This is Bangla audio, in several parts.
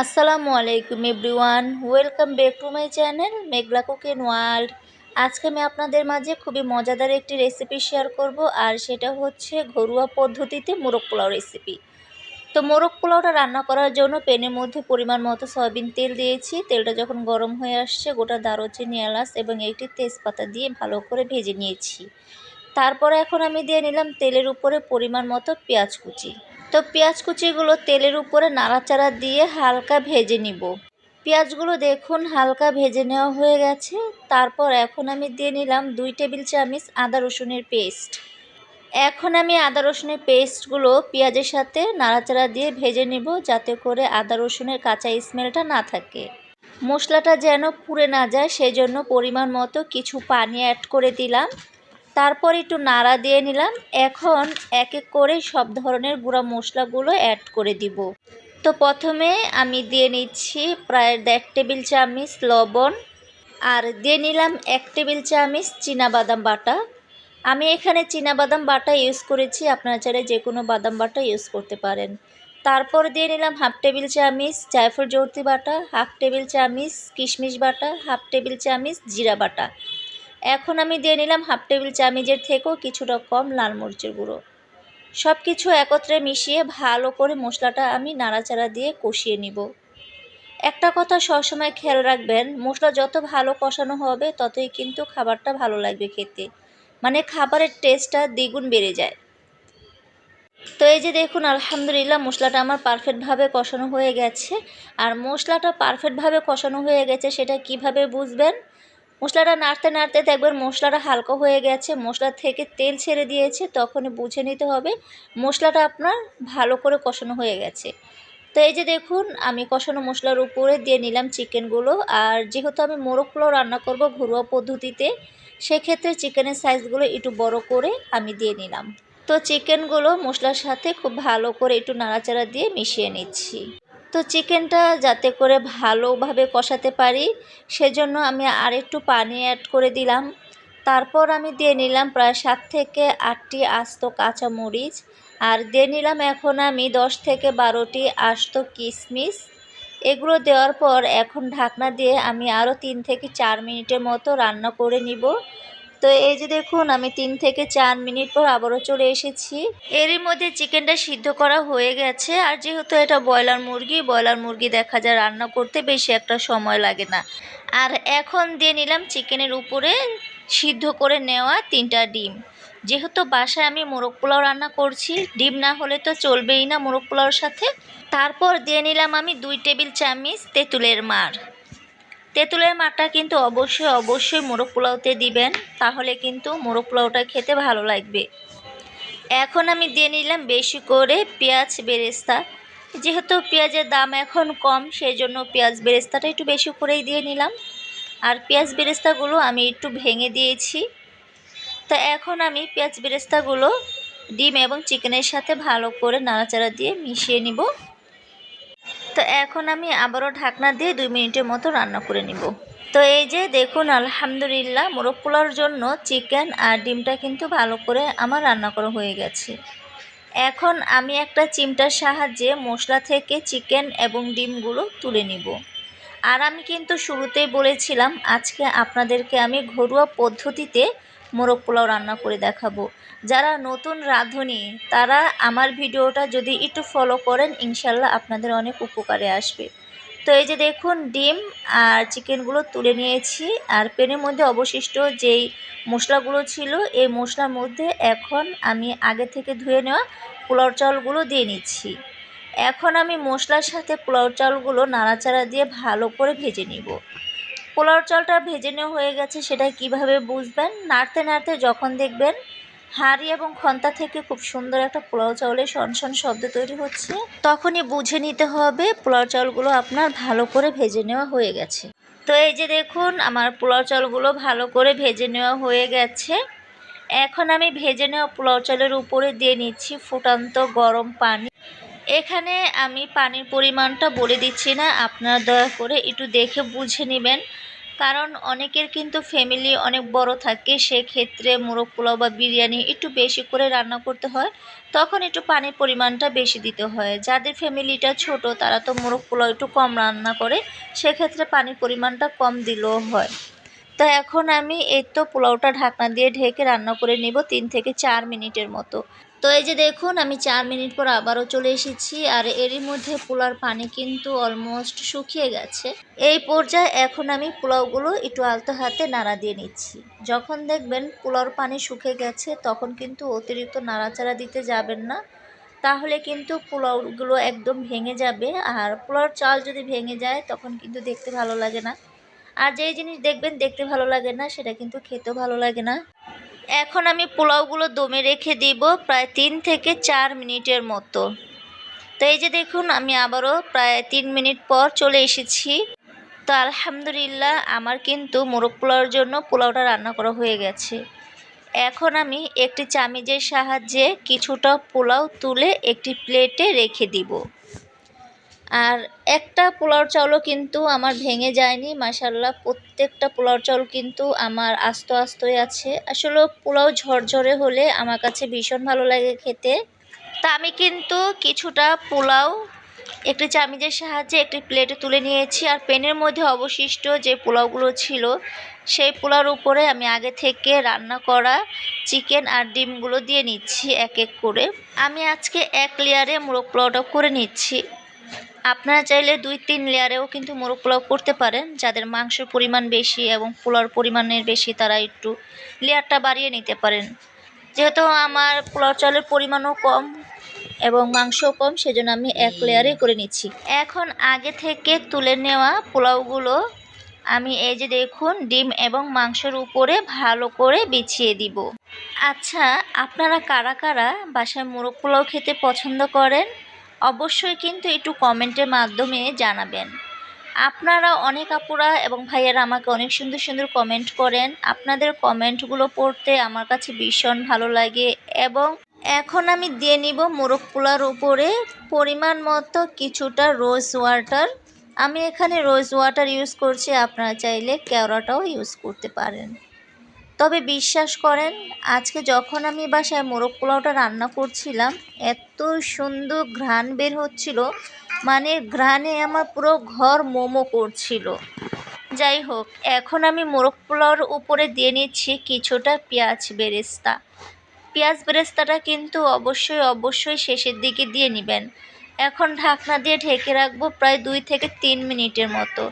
আসসালামু আলাইকুম everyone, welcome back to my channel Meghla cooking world. আজকে আমি আপনাদের মাঝে খুবই মজাদার একটি রেসিপি শেয়ার করব, আর সেটা হচ্ছে ঘরোয়া পদ্ধতিতে মোরগ পোলাও রেসিপি তো মোরগ পোলাওটা রান্না করার জন্য প্যানের মধ্যে পরিমাণ মতো সয়াবিন তেল দিয়েছি। তেলটা যখন গরম হয়ে আসছে, গোটা দারুচিনি, এলাচ এবং একটি তেজপাতা দিয়ে ভালো করে ভেজে নিয়েছি। তারপরে এখন আমি দিয়ে নিলাম তেলের উপরে পরিমাণ মতো পেঁয়াজ কুচি। তো পেঁয়াজ কুচিগুলো তেলের উপরে নাড়াচাড়া দিয়ে হালকা ভেজে নিব। পেঁয়াজগুলো দেখুন হালকা ভেজে নেওয়া হয়ে গেছে। তারপর এখন আমি দিয়ে নিলাম দুই টেবিল চামচ আদা রসুনের পেস্ট। এখন আমি আদা রসুনের পেস্টগুলো পেঁয়াজের সাথে নাড়াচাড়া দিয়ে ভেজে নিব যাতে করে আদা রসুনের কাঁচা স্মেলটা না থাকে। মশলাটা যেন পুড়ে না যায়, সেজন্য পরিমাণ মতো কিছু পানি অ্যাড করে দিলাম। তারপর একটু নাড়া দিয়ে নিলাম। এখন এক এক করে সব ধরনের গুঁড়া মশলাগুলো অ্যাড করে দিব। তো প্রথমে আমি দিয়ে নিচ্ছি প্রায় দেড় টেবিল চামচ লবণ আর দিয়ে নিলাম এক টেবিল চামচ বাদাম বাটা। আমি এখানে বাদাম বাটা ইউজ করেছি, আপনারা চাইলে যে কোনো বাদাম বাটা ইউজ করতে পারেন। তারপর দিয়ে নিলাম হাফ টেবিল চামচ জায়ফল জর্তি বাটা, হাফ টেবিল চামচ কিশমিশ বাটা, হাফ টেবিল চামচ জিরা বাটা। এখন আমি দিয়ে নিলাম হাফ টেবিল চামচের থেকেও কিছুটা কম লাল মরিচের গুঁড়ো। সব কিছু একত্রে মিশিয়ে ভালো করে মশলাটা আমি নাড়াচাড়া দিয়ে কষিয়ে নিব। একটা কথা সবসময় খেয়াল রাখবেন, মশলা যত ভালো কষানো হবে ততই কিন্তু খাবারটা ভালো লাগবে খেতে। মানে খাবারের টেস্টটা দ্বিগুণ বেড়ে যায়। তো এই যে দেখুন, আলহামদুলিল্লাহ মশলাটা আমার পারফেক্টভাবে কষানো হয়ে গেছে। আর মশলাটা পারফেক্টভাবে কষানো হয়ে গেছে সেটা কীভাবে বুঝবেন? মশলাটা নাড়তে নাড়তে দেখবেন মশলাটা হালকা হয়ে গেছে, মশলা থেকে তেল ছেড়ে দিয়েছে, তখনই বুঝে নিতে হবে মশলাটা আপনার ভালো করে কষানো হয়ে গেছে। তো এই যে দেখুন, আমি কষানো মশলার উপরে দিয়ে নিলাম চিকেনগুলো, আর যেহেতু আমি মোরগ পোলাও রান্না করব ঘরোয়া পদ্ধতিতে, সেক্ষেত্রে চিকেনের সাইজগুলো একটু বড় করে আমি দিয়ে নিলাম। তো চিকেনগুলো মশলার সাথে খুব ভালো করে একটু নাড়াচাড়া দিয়ে মিশিয়ে নিচ্ছি। তো চিকেনটা যাতে করে ভালোভাবে কষাতে পারি, সেজন্য আমি আর একটু পানি অ্যাড করে দিলাম। তারপর আমি দিয়ে নিলাম প্রায় সাত থেকে আটটি আস্ত কাঁচা মরিচ আর দিয়ে নিলাম এখন আমি দশ থেকে বারোটি আস্ত কিশমিশ এগুলো দেওয়ার পর এখন ঢাকনা দিয়ে আমি আরও তিন থেকে চার মিনিটের মতো রান্না করে নিব। তো এই যে দেখুন, আমি তিন থেকে চার মিনিট পর আবারও চলে এসেছি। এরই মধ্যে চিকেনটা সিদ্ধ করা হয়ে গেছে, আর যেহেতু এটা ব্রয়লার মুরগি ব্রয়লার মুরগি দেখা যায় রান্না করতে বেশি একটা সময় লাগে না। আর এখন দিয়ে নিলাম চিকেনের উপরে সিদ্ধ করে নেওয়া তিনটা ডিম। যেহেতু বাসায় আমি মোরগ পোলাও রান্না করছি, ডিম না হলে তো চলবেই না মোরগ পোলাওর সাথে। তারপর দিয়ে নিলাম আমি দুই টেবিল চামচ তেঁতুলের মার তেঁতুলের মাঠটা কিন্তু অবশ্যই অবশ্যই মোরগ পোলাওতে দিবেন, তাহলে কিন্তু মোরগ পোলাওটা খেতে ভালো লাগবে। এখন আমি দিয়ে নিলাম বেশি করে পেঁয়াজ বেরেস্তা। যেহেতু পেঁয়াজের দাম এখন কম সেই জন্য পেঁয়াজ বেরেস্তাটা একটু বেশি করেই দিয়ে নিলাম। আর পেঁয়াজ বেরেস্তাগুলো আমি একটু ভেঙে দিয়েছি। তো এখন আমি পেঁয়াজ বেরেস্তাগুলো ডিম এবং চিকেনের সাথে ভালো করে নাড়াচাড়া দিয়ে মিশিয়ে নিব। তো এখন আমি আবারও ঢাকনা দিয়ে দুই মিনিটের মতো রান্না করে নিব। তো এই যে দেখুন, আলহামদুলিল্লাহ মোরগ পোলার জন্য চিকেন আর ডিমটা কিন্তু ভালো করে আমার রান্না করা হয়ে গেছে। এখন আমি একটা চিমটার সাহায্যে মশলা থেকে চিকেন এবং ডিমগুলো তুলে নিব। আর আমি কিন্তু শুরুতেই বলেছিলাম, আজকে আপনাদেরকে আমি ঘরোয়া পদ্ধতিতে মোরগ পোলাও রান্না করে দেখাবো। যারা নতুন রাঁধুনি, তারা আমার ভিডিওটা যদি একটু ফলো করেন, ইনশাল্লাহ আপনাদের অনেক উপকারে আসবে। তো এই যে দেখুন, ডিম আর চিকেনগুলো তুলে নিয়েছি। আর পেনের মধ্যে অবশিষ্ট যেই মশলাগুলো ছিল, এই মশলার মধ্যে এখন আমি আগে থেকে ধুয়ে নেওয়া পোলাও চালগুলো দিয়ে নিচ্ছি। এখন আমি মশলার সাথে পোলাও চালগুলো নাড়াচাড়া দিয়ে ভালো করে ভেজে নিব। পোলাও চালটা ভেজে নেওয়া হয়ে গেছে, সেটা কীভাবে বুঝবেন? নাড়তে নাড়তে যখন দেখবেন হাঁড়ি এবং খন্তা থেকে খুব সুন্দর একটা পোলাও চাউলের সনসন শব্দ তৈরি হচ্ছে, তখনই বুঝে নিতে হবে পোলাও চাউলগুলো আপনার ভালো করে ভেজে নেওয়া হয়ে গেছে। তো এই যে দেখুন, আমার পোলাও চালগুলো ভালো করে ভেজে নেওয়া হয়ে গেছে। এখন আমি ভেজে নেওয়া পোলাও চালের উপরে দিয়ে নিচ্ছি ফুটান্ত গরম পানি। এখানে আমি পানির পরিমাণটা বলে দিচ্ছি না, আপনারা দয়া করে একটু দেখে বুঝে নেবেন। কারণ অনেকের কিন্তু ফ্যামিলি অনেক বড় থাকে, সেক্ষেত্রে মোরগ পোলাও বা বিরিয়ানি একটু বেশি করে রান্না করতে হয়, তখন একটু পানির পরিমাণটা বেশি দিতে হয়। যাদের ফ্যামিলিটা ছোট, তারা তো মোরগ পোলাও একটু কম রান্না করে, সেক্ষেত্রে পানির পরিমাণটা কম দিলেও হয়। তো এখন আমি এই তো পোলাওটা ঢাকনা দিয়ে ঢেকে রান্না করে নেব তিন থেকে চার মিনিটের মতো। তো এই যে দেখুন, আমি চার মিনিট পর আবারও চলে এসেছি আর এরই মধ্যে পোলার পানি কিন্তু অলমোস্ট শুকিয়ে গেছে। এই পর্যায়ে এখন আমি পোলাওগুলো একটু আলতো হাতে নাড়া দিয়ে নিচ্ছি। যখন দেখবেন পোলাওর পানি শুকে গেছে, তখন কিন্তু অতিরিক্ত নাড়াচাড়া দিতে যাবেন না। তাহলে কিন্তু পোলাওগুলো একদম ভেঙে যাবে আর পোলাওর চাল যদি ভেঙে যায়, তখন কিন্তু দেখতে ভালো লাগে না। আর যেই জিনিস দেখবেন দেখতে ভালো লাগে না, সেটা কিন্তু খেতেও ভালো লাগে না। এখন আমি পোলাওগুলো দমে রেখে দিব প্রায় তিন থেকে চার মিনিটের মতো। তো এই যে দেখুন, আমি আবারও প্রায় তিন মিনিট পর চলে এসেছি। তো আলহামদুলিল্লাহ, আমার কিন্তু মোরগ পোলাওর জন্য পোলাওটা রান্না করা হয়ে গেছে। এখন আমি একটি চামিজের সাহায্যে কিছুটা পোলাও তুলে একটি প্লেটে রেখে দিব। আর একটা পোলাওর চাউলও কিন্তু আমার ভেঙে যায়নি মাসাল্লাহ প্রত্যেকটা পোলাওর চাউল কিন্তু আমার আস্ত আস্তই আছে। আসলে পোলাও ঝরঝরে হলে আমার কাছে ভীষণ ভালো লাগে খেতে। তা আমি কিন্তু কিছুটা পোলাও, একটি চামিজের সাহায্যে একটি প্লেটে তুলে নিয়েছি আর প্যানের মধ্যে অবশিষ্ট যে পোলাওগুলো ছিল, সেই পোলাওর উপরে আমি আগে থেকে রান্না করা চিকেন আর ডিমগুলো দিয়ে নিচ্ছি এক এক করে। আমি আজকে এক লেয়ারে মোরগ পোলাওটা করে নিচ্ছি। আপনারা চাইলে দুই তিন লেয়ারেও কিন্তু মোরগ পোলাও করতে পারেন। যাদের মাংসের পরিমাণ বেশি এবং পোলাওর পরিমাণের বেশি, তারা একটু লেয়ারটা বাড়িয়ে নিতে পারেন। যেহেতু আমার পোলাও চালের পরিমাণও কম এবং মাংসও কম, সেজন্য আমি এক লেয়ারে করে নিচ্ছি। এখন আগে থেকে তুলে নেওয়া পোলাওগুলো আমি এই যে দেখুন, ডিম এবং মাংসের উপরে ভালো করে বিছিয়ে দিব। আচ্ছা আপনারা কারা কারা বাসায় মোরগ পোলাও খেতে পছন্দ করেন? অবশ্যই কিন্তু একটু কমেন্টের মাধ্যমে জানাবেন। আপনারা অনেক আপুরা এবং ভাইয়ারা আমাকে অনেক সুন্দর সুন্দর কমেন্ট করেন। আপনাদের কমেন্টগুলো পড়তে আমার কাছে ভীষণ ভালো লাগে এবং এখন আমি দিয়ে নিব মোরগ পোলার উপরে পরিমাণ মতো কিছুটা রোজ ওয়াটার। আমি এখানে রোজ ওয়াটার ইউজ করছি, আপনারা চাইলে কেওড়াটাও ইউজ করতে পারেন। তবে বিশ্বাস করেন, আজকে যখন আমি বাসায় মোরগ পোলাওটা রান্না করছিলাম, এত সুন্দর ঘ্রাণ বের হচ্ছিল মানে ঘ্রাণে আমার পুরো ঘর মোমো করছিল। যাই হোক, এখন আমি মোরগ পোলাওর উপরে দিয়ে নিচ্ছি কিছুটা পেঁয়াজ বেরেস্তা। পেঁয়াজ বেরেস্তাটা কিন্তু অবশ্যই অবশ্যই শেষের দিকে দিয়ে নেবেন। এখন ঢাকনা দিয়ে ঢেকে রাখব প্রায় দুই থেকে তিন মিনিটের মতো।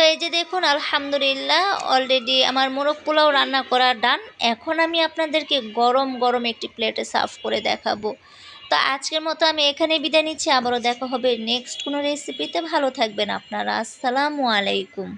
তো এই যে দেখুন, আলহামদুলিল্লাহ অলরেডি আমার মোরগ পোলাও রান্না করা ডান এখন আমি আপনাদেরকে গরম গরম একটি প্লেটে সার্ভ করে দেখাবো। তো আজকের মতো আমি এখানে বিদায় নিচ্ছি। আবারও দেখা হবে নেক্সট কোনো রেসিপিতে ভালো থাকবেন আপনারা। আসসালামু আলাইকুম।